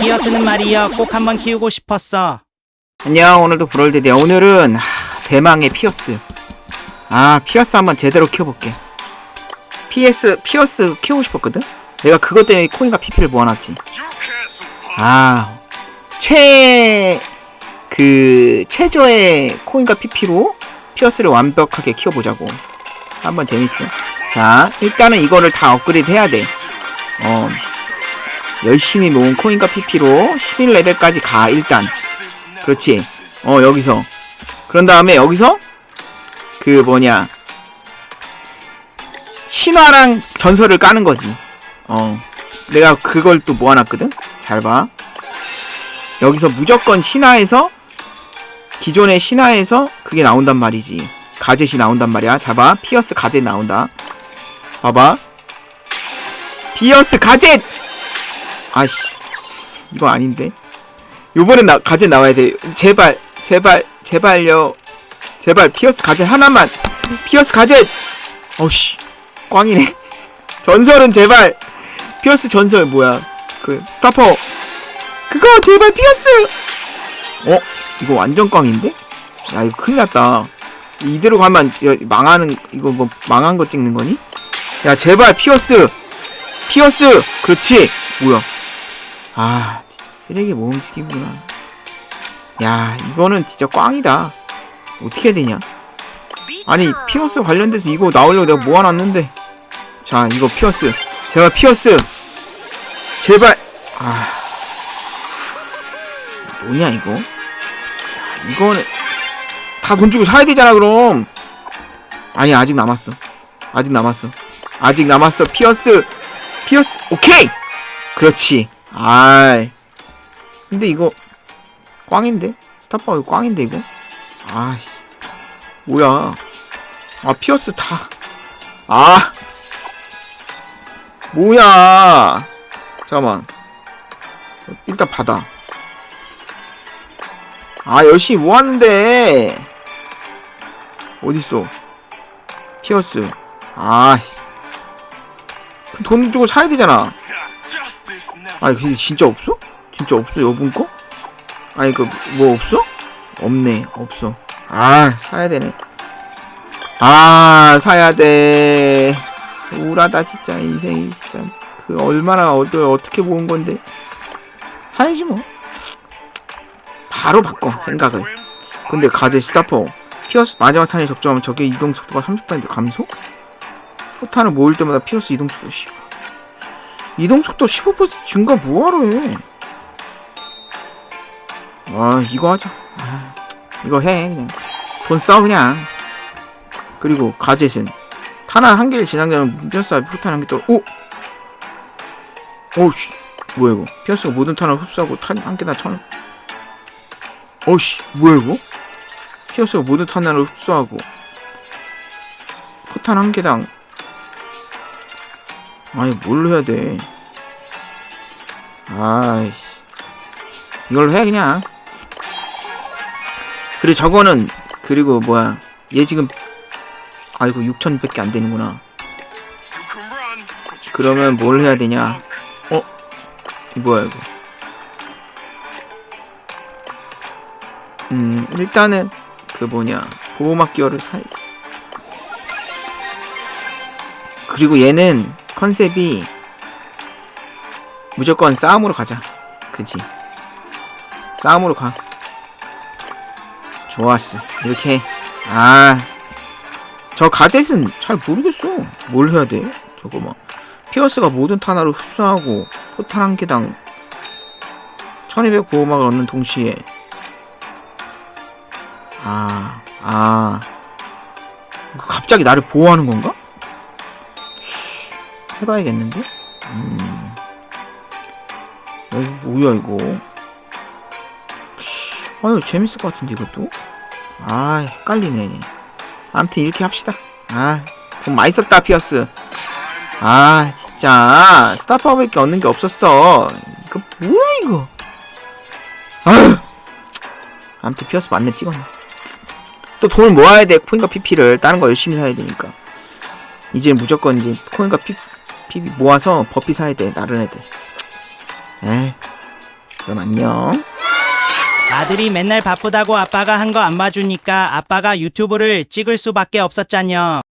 피어스는 말이야 꼭 한번 키우고 싶었어. 안녕 오늘도 브롤드데요 오늘은 하, 대망의 피어스. 아 피어스 한번 제대로 키워볼게. PS 피어스 키우고 싶었거든? 내가 그것 때문에 코인과 PP를 모아놨지. 아 최 그 최저의 코인과 PP로 피어스를 완벽하게 키워보자고. 한번 재밌어. 자 일단은 이거를 다 업그레이드 해야 돼어 열심히 모은 코인과 PP로 11레벨까지 가 일단 그렇지. 어, 여기서. 그런 다음에 여기서 그 뭐냐. 신화랑 전설을 까는 거지. 어. 내가 그걸 또 모아놨거든? 잘 봐. 여기서 무조건 신화에서 기존의 신화에서 그게 나온단 말이지. 가젯이 나온단 말이야. 잘 봐. 피어스 가젯 나온다. 봐봐. 피어스 가젯! 아씨. 이거 아닌데. 요번엔 나 가젯 나와야 돼. 제발, 제발, 제발요. 제발 피어스 가젯 하나만. 피어스 가젯. 어우씨, 꽝이네. 전설은 제발. 피어스 전설 뭐야? 그 스타퍼. 그거 제발 피어스. 어? 이거 완전 꽝인데? 야 이거 큰일 났다. 이대로 가면 망하는 이거 뭐 망한 거 찍는 거니? 야 제발 피어스. 피어스. 그렇지. 뭐야? 아 진짜 쓰레기 모음지기구나. 야 이거는 진짜 꽝이다. 어떻게 해야 되냐? 아니 피어스 관련돼서 이거 나오려고 내가 모아놨는데. 자 이거 피어스. 제발 피어스! 제발! 아. 뭐냐 이거? 야, 이거는 다 돈 주고 사야 되잖아 그럼. 아니 아직 남았어. 아직 남았어. 아직 남았어. 피어스! 피어스! 오케이! 그렇지 아이. 근데 이거 꽝인데? 스타파워 이거 꽝인데 이거? 아씨. 뭐야? 아 피어스 다. 아. 뭐야? 잠깐만. 일단 받아. 아 열심히 모았는데. 어딨어? 피어스. 아씨. 돈 주고 사야 되잖아. 아니 근데 진짜 없어? 진짜 없어? 여분 거? 아니 그 뭐 없어? 없네. 없어. 아 사야 되네. 아 사야 돼. 우울하다 진짜. 인생이 진짜. 그 얼마나 어, 어떻게 모은 건데. 사야지 뭐. 바로 바꿔 생각을. 근데 가제 스타퍼. 피어스 마지막 탄에 적중하면 적의 이동 속도가 30% 감소? 포탄을 모을 때마다 피어스 이동 속도 씨 이동 속도 15% 증가 뭐하러 해? 아 이거 하자. 아, 이거 해 그냥. 돈써 그냥. 그리고 가젯은 탄환 한 개를 지나가면 피어스가 포탄 한 개 떨어. 오. 오씨 뭐야 이거? 피어스가 모든 탄을 흡수하고 탄한 개다 천. 오씨 뭐야 이거? 피어스가 모든 탄환을 흡수하고 포탄 한 개당 아니 뭘로 해야 돼? 아이씨. 이걸로 해 그냥. 그리고 저거는 그리고 뭐야. 얘 지금 아이고 6천밖에 안 되는구나. 그러면 뭘 해야 되냐? 어? 이 뭐야 이거? 음 일단은 그 뭐냐. 보호막 기어를 사야지 그리고 얘는 컨셉이 무조건 싸움으로 가자. 그지? 싸움으로 가. 좋았어. 이렇게. 해. 아. 저 가젯은 잘 모르겠어. 뭘 해야 돼? 저거 막. 피어스가 모든 탄화를 흡수하고 포탄 한 개당 1200 보호막을 얻는 동시에 아, 아. 갑자기 나를 보호하는 건가? 해봐야겠는데? 음. 여기 뭐야 이거? 아유 재밌을 것 같은데 이것도? 아 헷갈리네. 아무튼 이렇게 합시다. 아 돈 많이 썼다 피어스. 아 진짜 스타파워밖에 얻는 게 없었어. 이거 뭐야 이거? 아유. 아무튼 피어스 맞네 찍었네. 또 돈을 모아야 돼 코인과 PP를 다른 거 열심히 사야 되니까. 이제 무조건 이제 코인과 피, PB 모아서 버피 사야 돼 다른 애들 에이 그럼 안녕. 아들이 맨날 바쁘다고 아빠가 한 거 안 봐주니까 아빠가 유튜브를 찍을 수밖에 없었잖여.